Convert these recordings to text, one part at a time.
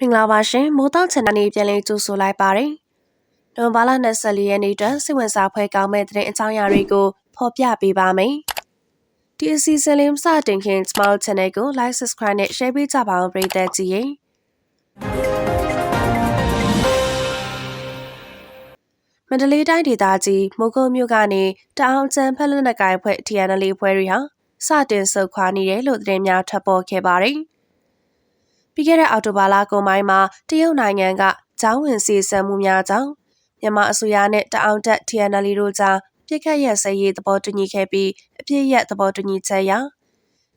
မင်္ဂလာပါရှင်မိုးတောက်ချန်နယ်ပြန်လည်ကြိုဆိုလိုက်ပါတယ်။နိုဝင်ဘာလ24ရက်နေ့တွင်စိတ်ဝင်စားဖွယ်ကောင်းမဲ့တဲ့အကြောင်းအရာတွေကိုဖော်ပြပေးပါမယ်။ဒီအစီအစဉ်လေးစတင်ခင် Smile Channel ကို Like Subscribe နဲ့ Share ပေးကြပါအောင်ပရိသတ်ကြီးရေ။မန္တလေးတိုင်းဒေသကြီးမိုးကုတ်မြို့ကနေတအောင်ကျန်ဖက်လက်နက်ကိုင်ဖွဲ့ TNL ဖွဲ့တွေဟာစတင်ဆုတ်ခွာနေတယ်လို့သတင်းများထပ်ပေါ်ခဲ့ပါတယ်။ ပြီးခဲ့တဲ့အောက်တိုဘာလကုန်ပိုင်းမှာတရုတ်နိုင်ငံကကျောင်းဝင်စီစံမှုများကြောင့်မြန်မာအစိုးရနဲ့တအောင်တက် TNL တို့ကြားပြစ်ခတ်ရက်စဲရေးသဘောတူညီခဲ့ပြီးအပြည့်ရက်သဘောတူညီချက်အရ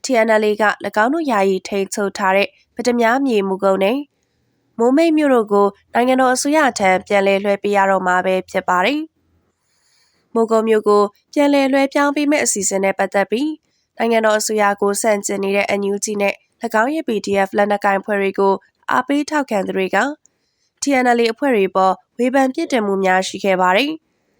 TNL က၎င်းတို့ယာယီထိန်ချုပ်ထားတဲ့ဗဒမြားမြေမူကုန်းနဲ့မိုးမိတ်မြို့တို့ကိုနိုင်ငံတော်အစိုးရထံပြန်လည်လွှဲပေးရတော့မှာပဲဖြစ်ပါတယ်။မိုးကုန်းမြို့ကိုပြန်လည်လွှဲပြောင်းပေးမဲ့အစီအစဉ်နဲ့ပတ်သက်ပြီးနိုင်ငံတော်အစိုးရကိုစန့်ကျင်နေတဲ့ NUG နဲ့၎ င်းရဲ့ PDF လက်နက်ကိုင်ဖွဲ့တွေကိုအားပေးထောက်ခံသူတွေက TNL အဖွဲ့တွေပေါ်ဝေဖန်ပြစ်တင်မှုများရှိခဲ့ပါတယ်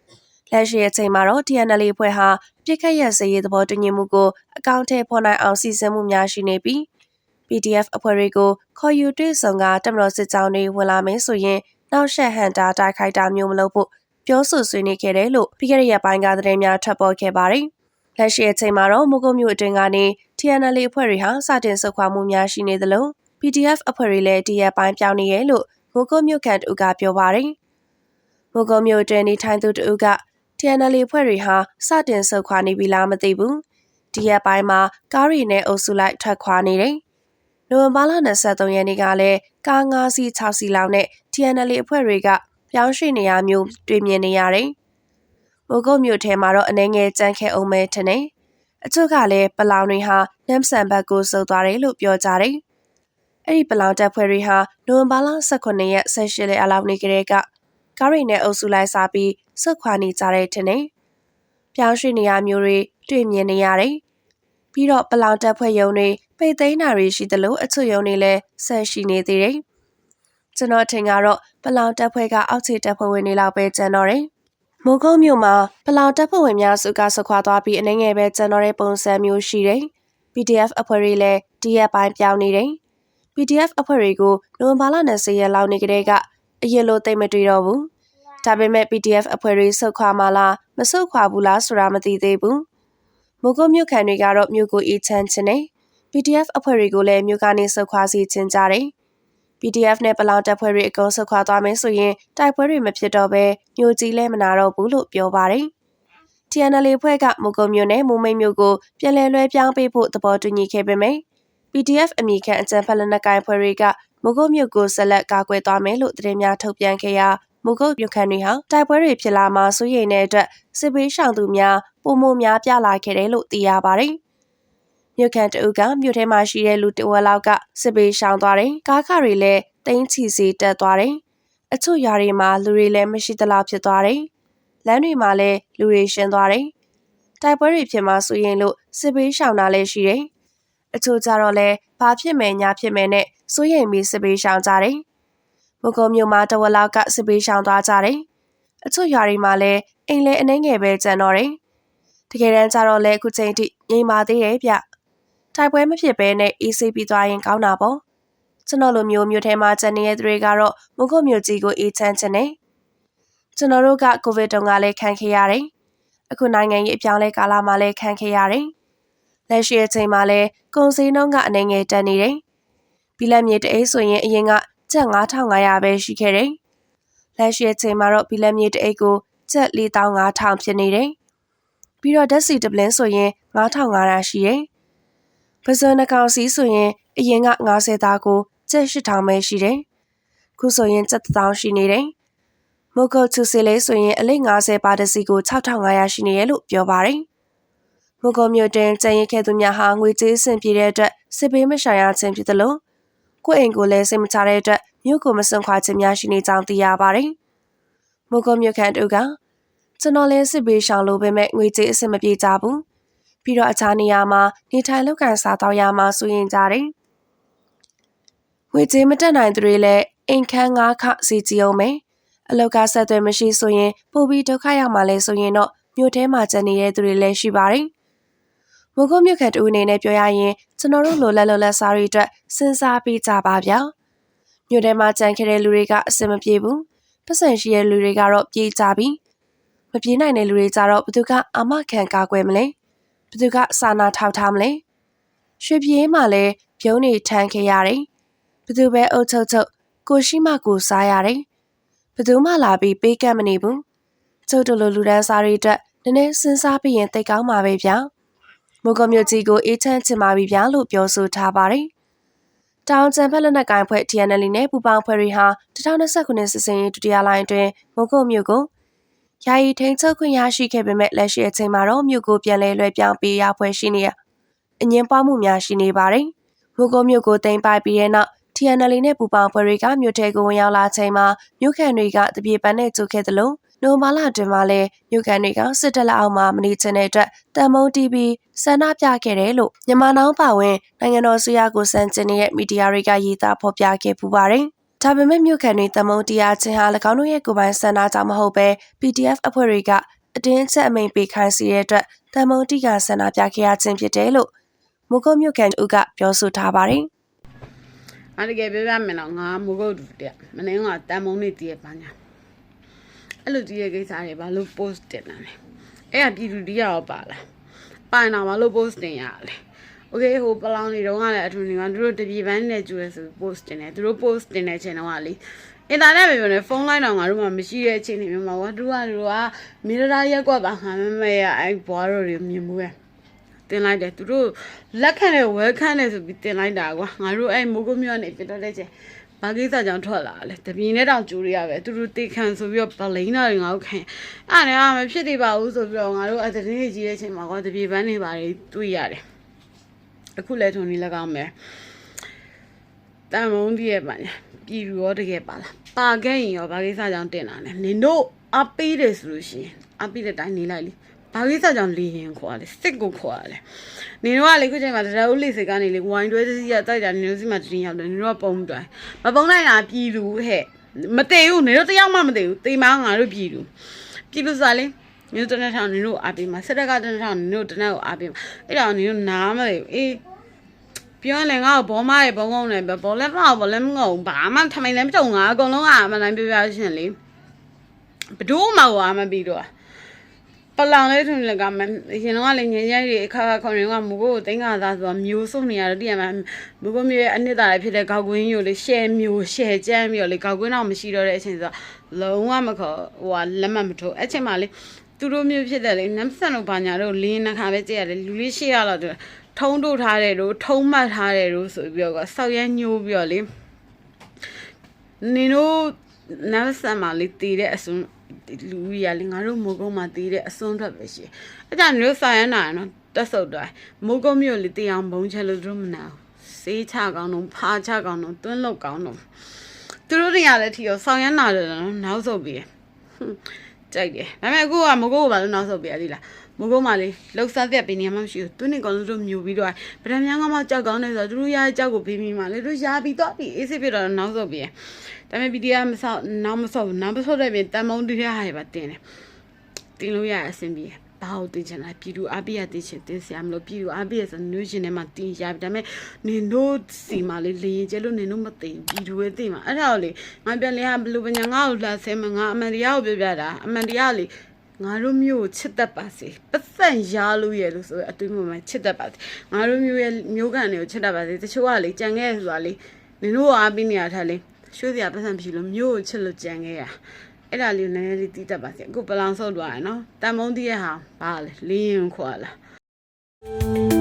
။လက်ရှိအချိန်မှာတော့ TNL အဖွဲ့ဟာပြစ်ခတ်ရစရေးသဘောတူညီမှုကိုအကောင့်ထဲပေါ်နိုင်အောင်စီစဉ်မှုများရှိနေပြီး PDF အဖွဲ့တွေကိုခေါ်ယူတွေ့ဆုံကတမတော်စစ်ကြောင်းတွေဝင်လာမယ်ဆိုရင်နောက်ဆက်ဟန်တာတိုက်ခိုက်တာမျိုးမလုပ်ဖို့ပြောဆိုဆွေးနွေးခဲ့တယ်လို့ပြီးခဲ့တဲ့ရက်ပိုင်းကသတင်းများထွက်ပေါ်ခဲ့ပါတယ်။လက်ရှိအချိန်မှာတော့မိုးကုတ်မြို့အတွင်းကနေ TNL အဖွဲ့တွေဟာစတင်ဆုတ်ခွာမှုများရှိနေသလို PDF အဖွဲ့တွေလည်းတရက်ပိုင်းပြောင်းနေရဲ့လို့မိုးကုတ်မြို့ကန်တူကပြောပါတယ်။မိုးကုတ်မြို့အတွင်းနေထိုင်သူတူက TNL အဖွဲ့တွေဟာစတင်ဆုတ်ခွာနေပြီလားမသိဘူး။ဒီရက်ပိုင်းမှာကားရီနဲ့အုပ်စုလိုက်ထွက်ခွာနေတယ်။နိုဝင်ဘာလ23ရက်နေ့ကလည်းကား9စီး6စီးလောက်နဲ့ TNL အဖွဲ့တွေကပြောင်းရွှေ့နေရမျိုးတွေ့မြင်နေရတယ်။မိုးကုတ်မြို့ထဲမှာတော့အနေငယ်ကြမ်းခဲ့အောင်မဲထင်တယ်။ အချို့ကလည်းပလောင်တွေဟာနမ်ဆန်ဘက်ကိုစုပ်သွားတယ်လို့ပြောကြတယ်။အဲ့ဒီပလောင်တပ်ဖွဲ့တွေဟာနိုဝင်ဘာလ18ရက်18ရက်အလောက်နေ့ကလေးကကားရိနဲ့အုပ်စုလိုက်စားပြီးစုခွာနေကြတဲ့ထင်တယ်။ပြောင်းရွှေ့နေရမျိုးတွေတွေ့မြင်နေရတယ်။ပြီးတော့ပလောင်တပ်ဖွဲ့ယုံတွေပိတ်သိမ်းတာတွေရှိသလိုအချို့ယုံတွေလည်းဆက်ရှိနေသေးတယ်။ကျွန်တော်ထင်ကတော့ပလောင်တပ်ဖွဲ့ကအောက်ခြေတပ်ဖွဲ့ဝင်တွေလောက်ပဲကျန်တော့တယ်။ မိုးကုတ်မြို့မှာပလောင်တပ်ဖွဲ့ဝင်များစုကဆွခွာသွားပြီးအနေငယ်ပဲကျန်တော့တဲ့ပုံစံမျိုးရှိတယ်။ PDF အဖွဲ့တွေလည်းဒီရက်ပိုင်းပြောင်းနေတယ်။ PDF အဖွဲ့တွေကိုနိုဝင်ဘာလ20ရက်လောက်နေကလေးကအရင်လိုသိမ့်မတွေ့တော့ဘူး။ဒါပေမဲ့ PDF အဖွဲ့တွေဆုတ်ခွာမှလားမဆုတ်ခွာဘူးလားဆိုတာမသိသေးဘူး။မိုးကုတ်မြို့ခံတွေကတော့မြို့ကိုအေးချမ်းခြင်းနဲ့ PDF အဖွဲ့တွေကိုလည်းမြို့ကနေဆုတ်ခွာစီခြင်းကြတယ်။ PDF နဲ့ပလောင်တပ်ဖွဲ့တွေအကုန်ဆုတ်ခွာသွားမယ်ဆိုရင်တိုက်ပွဲတွေမဖြစ်တော့ဘဲမြို့ကြီးလဲမနာတော့ဘူးလို့ပြောပါတယ်။ TNL ဖွဲ့ကမုကုံမြို့နယ်မူမိတ်မြို့ကိုပြည်လဲလွှဲပြောင်းပေးဖို့သဘောတူညီခဲ့ပေမယ့် PDF အမိခံအကြံဖက်လက်နက်ကိုင်ဖွဲ့တွေကမုကုတ်မြို့ကိုဆက်လက်ကာကွယ်သွားမယ်လို့သတင်းများထုတ်ပြန်ခဲ့ရာမုကုတ်မြို့ခံတွေဟာတိုက်ပွဲတွေဖြစ်လာမှစိုးရိမ်တဲ့အတွက်စစ်ပေးရှောင်သူများပုံမများပြလာခဲ့တယ်လို့သိရပါတယ်။ မြို့ခံတအုပ်ကမြို့ထဲမှာရှိတဲ့လူတဝက်လောက်ကစစ်ပေးရှောင်သွားတယ်။ကားခတွေလည်းတင်းချီစီတက်သွားတယ်။အချို့ရွာတွေမှာလူတွေလည်းမရှိသလောက်ဖြစ်သွားတယ်။လမ်းတွေမှာလည်းလူတွေရှင်းသွားတယ်။တိုက်ပွဲတွေဖြစ်မှဆိုရင်လို့စစ်ပေးရှောင်တာလည်းရှိတယ်။အချို့ကြတော့လည်းဘာဖြစ်မယ်ညာဖြစ်မယ်နဲ့စိုးရိမ်ပြီးစစ်ပေးရှောင်ကြတယ်။မုံကုံမြို့မှာတဝက်လောက်ကစစ်ပေးရှောင်သွားကြတယ်။အချို့ရွာတွေမှာလည်းအိမ်လဲအနှဲငယ်ပဲကျန်တော့တယ်။တကယ်တမ်းကျတော့လည်းအခုချိန်ထိငြိမ်ပါသေးတယ်ဗျ။ တိုက်ပွဲမဖြစ်ဘဲနဲ့အေးဆေးပြီးသွားရင်ကောင်းတာပေါ့ကျွန်တော်လိုမျိုးမြို့ထဲမှာကျန်နေတဲ့သူတွေကတော့မုခုတ်မြို့ကြီးကိုအေးချမ်းချင်တယ်ကျွန်တော်တို့ကကိုဗစ်တုန်းကလည်းခံခဲ့ရတယ်အခုနိုင်ငံရေးအပြောင်းလဲကာလမှာလည်းခံခဲ့ရတယ်လက်ရှိအချိန်မှာလည်းကုန်စည်နှုန်းကအနေငယ်တက်နေတယ်ဘီလက်မြေတအိတ်ဆိုရင်အရင်ကကျပ်9500ပဲရှိခဲ့တယ်လက်ရှိအချိန်မှာတော့ဘီလက်မြေတအိတ်ကိုကျပ်4500ဖြစ်နေတယ်ပြီးတော့ဓာတ်ဆီတပလင်းဆိုရင်9500ရှိတယ် ပဇွန်နှကောင်စီဆိုရင်အရင်က90သားကိုကျပ်8000ပဲရှိတယ်။ခုဆိုရင်ကျပ်1000ရှိနေတယ်။မုတ်ကုတ်ချူစီလေးဆိုရင်အလိ90ပါတစီကို6500ရှိနေရလို့ပြောပါတယ်။မုတ်ကုတ်မြို့တွင်ကျန်ရခဲ့သူများဟာငွေကြေးဆင်ပြေတဲ့အတွက်စစ်ပေးမရှာရခြင်းဖြစ်သလိုကိုယ့်အိမ်ကိုလည်းစိတ်မချတဲ့အတွက်မြို့ကိုမစွန့်ခွာခြင်းများရှိနေကြောင်းသိရပါတယ်။မုတ်ကုတ်မြို့ခံတို့ကကျွန်တော်လည်းစစ်ပေးရှောင်လို့ပဲမဲ့ငွေကြေးအဆင်မပြေကြဘူး ပြီးတော့အခြားနေရာမှာနေထိုင်လုပ်ကိုင်စားသောက်ရမှာစိုးရင်ကြတယ်။ငွေကြေးမတက်နိုင်သူတွေလည်းအိမ်ခန်းငါးခစီကြည့်အောင်မယ်။အလောက်ကဆက်သွယ်မရှိဆိုရင်ပိုပြီးဒုက္ခရောက်မှလဲဆိုရင်တော့မြို့ထဲမှာကျန်နေတဲ့သူတွေလည်းရှိပါတယ်။မုကုတ်မြို့ခံတူအနေနဲ့ပြောရရင်ကျွန်တော်တို့လိုလက်လောလက်စားတွေအတွက်စဉ်းစားပြီးကြပါဗျာ။မြို့ထဲမှာကြံခဲ့တဲ့လူတွေကအဆင်မပြေဘူးပတ်စံရှိတဲ့လူတွေကတော့ပြေးကြပြီမပြေးနိုင်တဲ့လူတွေကြတော့ဘသူကအာမခံကာကွယ်မလဲ ဘသူကစာနာထောက်ထားမလဲရွှေပြေးမှလည်းပြုံးနေထမ်းခဲ့ရတယ်ဘသူပဲအုတ်ချုပ်ချုပ်ကိုရှိမှကိုစားရတယ်ဘသူမှလာပြီးပေးကမ်းမနေဘူးကျုပ်တို့လိုလူဒန်းစားတွေအတွက်နည်းနည်းစဉ်းစားပြီးရင်တိတ်ကောင်းပါပဲဗျာမိုးကုံမြို့ကြီးကိုအေးချမ်းချင်ပါပြီဗျာလို့ပြောဆိုထားပါတယ်တောင်ကျန်ဖက်လက်နက်ကိုင်ဖွဲ့ TNL နဲ့ပူပေါင်းဖွဲ့တွေဟာ2029ခုနှစ်စစ်စင်ရေးဒုတိယလိုင်းအတွင်းမုံကုတ်မြို့ကို ယာယီထိန်ချုပ်ခွင့်ရရှိခဲ့ပေမဲ့လက်ရှိအချိန်မှာတော့မြို့ကိုပြန်လဲလွှဲပြောင်းပေးရဖွဲ့ရှိနေရအငင်းပွားမှုများရှိနေပါတယ်။မုံကုတ်မြို့ကိုတင်ပိုက်ပြီးတဲ့နောက် TNL နဲ့ပူပေါင်းဖွဲ့တွေကမြို့ထဲကိုဝင်ရောက်လာချိန်မှာမြို့ခံတွေကတပြေပန်းနဲ့ကြိုခဲ့သလိုနိုမာလာတွင်မှလည်းမြို့ကန်တွေကစစ်တပ်လက်အောက်မှာမနေချင်တဲ့အတွက်တန်မုံတီးပြီးဆန္ဒပြခဲ့တယ်လို့မြန်မာနောင်ပါဝင်နိုင်ငံတော်ဆွေရကိုစံကျင်နေတဲ့မီဒီယာတွေကရေးသားဖော်ပြခဲ့ပူပါတယ်။ ဒါပေမဲ့မြို့ကန်တွေတမုံတရားချင်းဟာ၎င်းတို့ရဲ့ကိုယ်ပိုင်ဆန္ဒကြောင့်မဟုတ်ပဲ PDF အဖွဲ့တွေကအတင်းအကျပ်အမိန်ပေးခိုင်းစီတဲ့အတွက်တမုံတီကဆန္ဒပြခဲ့ရခြင်းဖြစ်တယ်လို့မုကုတ်မြို့ကန်ဦးကပြောဆိုထားပါတယ်။ငါတကယ်ပြောပြမယ်တော့ငါမိုးကုတ်တူတဲ့မနေ့ကတန်မုံနေတည်ရပါညာအဲ့လိုတည်ရကိစ္စတွေဘာလို့ post တင်တာလဲအဲ့ကပြည်သူတည်ရတော့ပါလားပိုင်တော့ဘာလို့ post တင်ရလဲ โอเคဟိုပလောင်နေတော့ကလည်းအထူးနေကသူတို့တပြေပန်းနဲ့ကျူရဲဆို post တင်တယ်သူတို့ post တင်တဲ့ချိန်တော့ကလေအင်တာနက်ပဲပြောနေဖုန်းလိုင်းတော့ငါတို့မှမရှိတဲ့အချိန်တွေမျိုးမှာကွာသူကသူကမီရတာရက်ကွက်ပါငါမမေရအဲ့ဘွားတို့တွေမြင်မှုပဲတင်လိုက်တယ်သူတို့လက်ခံတဲ့ welcome နဲ့ဆိုပြီးတင်လိုက်တာကွာငါတို့အဲ့မိုးကုတ်မြို့ကနေပြတော့တဲ့ချိန်ဘာကိစ္စကြောင့်ထွက်လာလဲတပြင်းနဲ့တောင်ကြိုးရရပဲသူတို့တေခံဆိုပြီးတော့ဗလိန်တာတွေငါတို့ခံအဲ့ဒါကမဖြစ်သေးပါဘူးဆိုပြီးတော့ငါတို့အတတင်းကြီးတဲ့ချိန်မှာကွာတပြေပန်းနေပါလေတွေ့ရတယ် အခုလဲထုံနေလက်ကောင်းမယ်တန်မုံတည်းရဲ့ပါညာပြည်သူရောတကယ်ပါလားပါခဲ့ရင်ရောဘာကိစ္စကြောင့်တင်တာလဲနင်တို့အပေးတယ်ဆိုလို့ရှိရင်အပေးတဲ့တိုင်းနေလိုက်လေဘာကိစ္စကြောင့်လေရင်ခေါ်ရလဲစစ်ကိုခေါ်ရလဲနေတော့လေခုချိန်မှာတရားဥလိစိတ်ကနေလေဝိုင်းတွဲစီရတိုက်တာနေလို့စီမှာတင်းရောက်တယ်နေတော့ပုံတွဲမပုံနိုင်တာပြည်သူဟဲ့မတည်ဘူးနေတော့တယောက်မှမတည်ဘူးတေးမငါတို့ပြည်သူပြည်သူစားလေ နေတော့တနေ့ထောင်နေတို့အားပေးမှာစစ်တပ်ကတနေ့ထောင်နေတို့တနေ့ကိုအားပေးမှာအဲ့ဒါနေတို့နားမလဲအေးပြောရင်ငါ့ကိုဘောမရဲ့ဘုံကုန်းနဲ့ဘောလက်ဖောက်ဘောလက်မငုံဘာမှထမိုင်လည်းမကြုံငါအကုန်လုံးကမနိုင်ပြပြရှင်လေဘဒိုးမှဝါမပြီးတော့ပလောင်လေးထုံလကမရင်တော့လည်းညင်ရဲတွေအခါခါခေါင်းတွေကမူကိုတင်းကသားဆိုတော့မျိုးစုံနေရတော့တည်ရမှာမူကိုမျိုးရဲ့အနှစ်သာရဖြစ်တဲ့ကောက်ကွင်းကြီးကိုလေရှယ်မျိုးရှယ်ကျန်းပြီးတော့လေကောက်ကွင်းတော့မရှိတော့တဲ့အချိန်ဆိုတော့လုံးဝမခေါ်ဟိုကလက်မှတ်မထိုးအဲ့ချိန်မှာလေ သူတို့မျိုးဖြစ်တဲ့လေနမ်ဆန်တို့ဘာညာတို့လင်းနှခါပဲကြည့်ရတယ်လူလေးရှေ့ရတော့ထုံးတို့ထားတယ်တို့ထုံးမှတ်ထားတယ်တို့ဆိုပြီးတော့ဆောက်ရမ်းညိုးပြီးတော့လေနင်တို့နမ်ဆန်မှာလေတည်တဲ့အစွန်းလူကြီးရလေငါတို့မိုးကုန်းမှာတည်တဲ့အစွန်းထွက်ပဲရှိအဲ့ဒါမျိုးစာရမ်းနာနော်တက်ဆုပ်သွားမိုးကုန်းမြို့လေတည်အောင်ဘုံချက်လို့တို့မနာစေးချကောင်းတော့ဖာချကောင်းတော့တွန်းလောက်ကောင်းတော့သူတို့တွေကလည်းထီရောဆောင်ရမ်းနာတယ်နော်နောက်ဆုပ်ပြီး ကြိုက်တယ်ဒါပေမဲ့အခုကမိုးကုန်းကိုဘာလို့နောက်ဆုပ်ပြရသေးလားမိုးကုန်းမှာလေလှုပ်ရှားသက်ပြီးနေမှမရှိဘူးသူနေကောင်တို့မြူပြီးတော့ဗဒံများကမှကြောက်ကောင်းနေဆိုတော့သူတို့ရတဲ့ကြောက်ကိုဖေးမိမှလေတို့ရာပြီးတော့ပြီးအေးစစ်ပြတော့နောက်ဆုပ်ပြီးဒါပေမဲ့ PDF မဆောက်နောက်မဆောက်နောက်မဆောက်တဲ့ပြင်တန်မုံတရားဟာတွေပါတင်တယ်တင်လို့ရအဆင်ပြေ ဘာလို့တင်ချင်လဲပြည်သူအပိယတင်ချင်တင်စရာမလိုပြည်သူအပိယဆိုနွေးရှင်ထဲမှာတင်ရပြီဒါပေမဲ့နင်တို့စီမှာလေလေရင်ကျဲလို့နင်တို့မသိပြည်သူရဲ့သိမှာအဲ့ဒါကိုလေငါပြန်လေဟာဘလူပညာငါ့ကိုလာဆဲမငါအမှန်တရားကိုပြောပြတာအမှန်တရားလေငါတို့မျိုးကိုချစ်တတ်ပါစေပတ်စံရလို့ရလို့ဆိုအတွေးမှမှချစ်တတ်ပါစေငါတို့မျိုးရဲ့မျိုးကန်တွေကိုချစ်တတ်ပါစေတချို့ကလေကြံခဲ့ဆိုတာလေနင်တို့အားပြီးနေရထားလေရွှေစရာပတ်စံဖြစ်လို့မျိုးကိုချစ်လို့ကြံခဲ့ရ အဲ့ဒါလေးနည်းနည်းလေးတီးတတ်ပါစေအခုပလောင်ဆုပ်သွားရနော်တန်မုံတီးရဲ့ဟာဘာလဲလင်းရင်ခွာလား